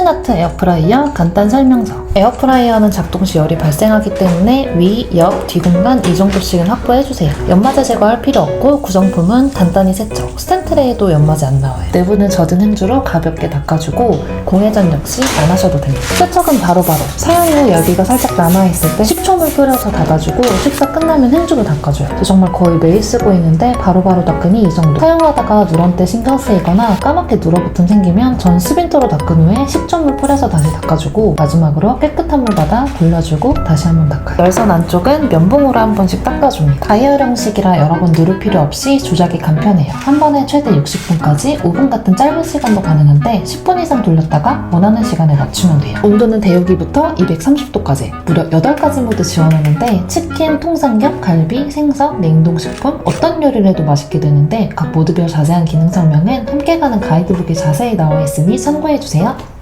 쿠시나트 에어프라이어 간단 설명서 에어프라이어는 작동 시 열이 발생하기 때문에 위, 옆, 뒤 공간 이 정도씩은 확보해주세요. 연마제 제거할 필요 없고 구성품은 간단히 세척. 스탠트레에도 연마제 안 나와요. 내부는 젖은 행주로 가볍게 닦아주고 공회전 역시 안 하셔도 됩니다. 세척은 바로바로. 사용 후 열기가 살짝 남아있을 때 식초 물 끓여서 닫아주고 식사 끝나면 행주로 닦아줘요. 저 정말 거의 매일 쓰고 있는데 바로바로 닦으니 이 정도. 사용하다가 누런 때 신경 쓰이거나 까맣게 눌어붙음 생기면 전 스빈토로 닦은 후에 식초물 뿌려서 다시 닦아주고 마지막으로 깨끗한 물 받아 돌려주고 다시 한번 닦아요. 열선 안쪽은 면봉으로 한 번씩 닦아줍니다. 다이얼 형식이라 여러 번 누를 필요 없이 조작이 간편해요. 한 번에 최대 60분까지 5분 같은 짧은 시간도 가능한데 10분 이상 돌렸다가 원하는 시간에 맞추면 돼요. 온도는 데우기부터 230도까지 무려 8가지 모드 지원하는데 치킨, 통삼겹, 갈비, 생선, 냉동식품 어떤 요리를 해도 맛있게 되는데 각 모드별 자세한 기능 설명은 함께 가는 가이드북에 자세히 나와 있으니 참고해주세요.